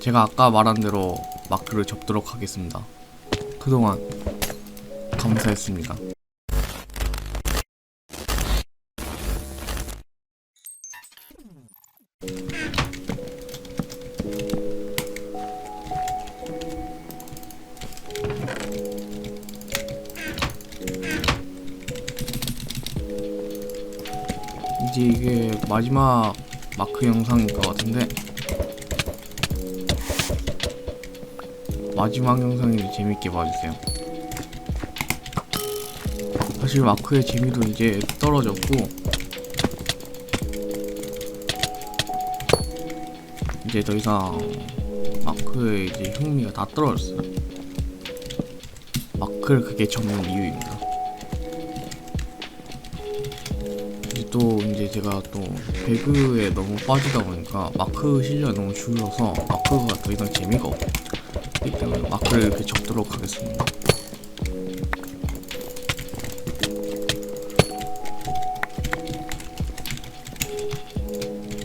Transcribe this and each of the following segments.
제가 아까 말한 대로 마크를 접도록 하겠습니다. 그동안 감사했습니다. 이제 이게 마지막 마크 영상일 것 같은데 마지막 영상이니 재밌게 봐주세요. 사실 마크의 재미도 이제 떨어졌고 이제 더 이상 마크의 이제 흥미가 다 떨어졌어요. 마크를 그게 접는 이유입니다. 이제 또 이제 제가 또 배그에 너무 빠지다 보니까 마크 실력이 너무 줄어서 마크가 더 이상 재미가 때문에 마크를 이렇게 접도록 하겠습니다.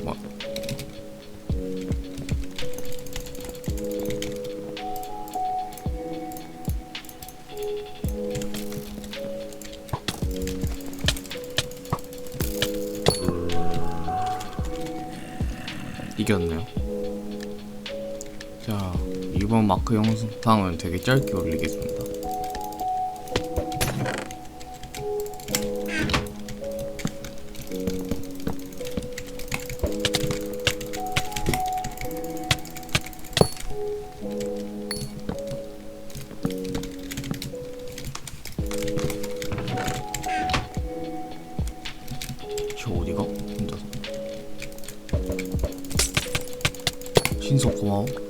뭐. 이겼네요. 자, 이번 마크 영상은 되게 짧게 올리겠습니다. 저 어디가? 혼자서. 신속 고마워.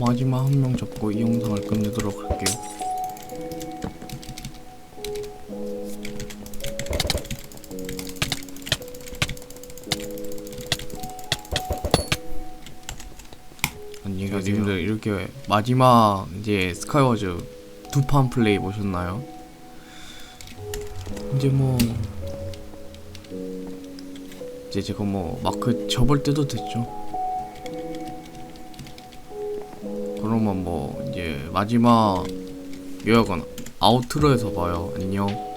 마지막 한 명 잡고 이 영상을 끝내도록 할게요. 아니, 님들 이렇게 마지막 이제 스카이워즈 두 판 플레이 보셨나요? 이제 뭐 이제 제가 뭐 마크 접을 때도 됐죠. 그러면 뭐 이제 마지막 요약은 아우트로에서 봐요. 안녕.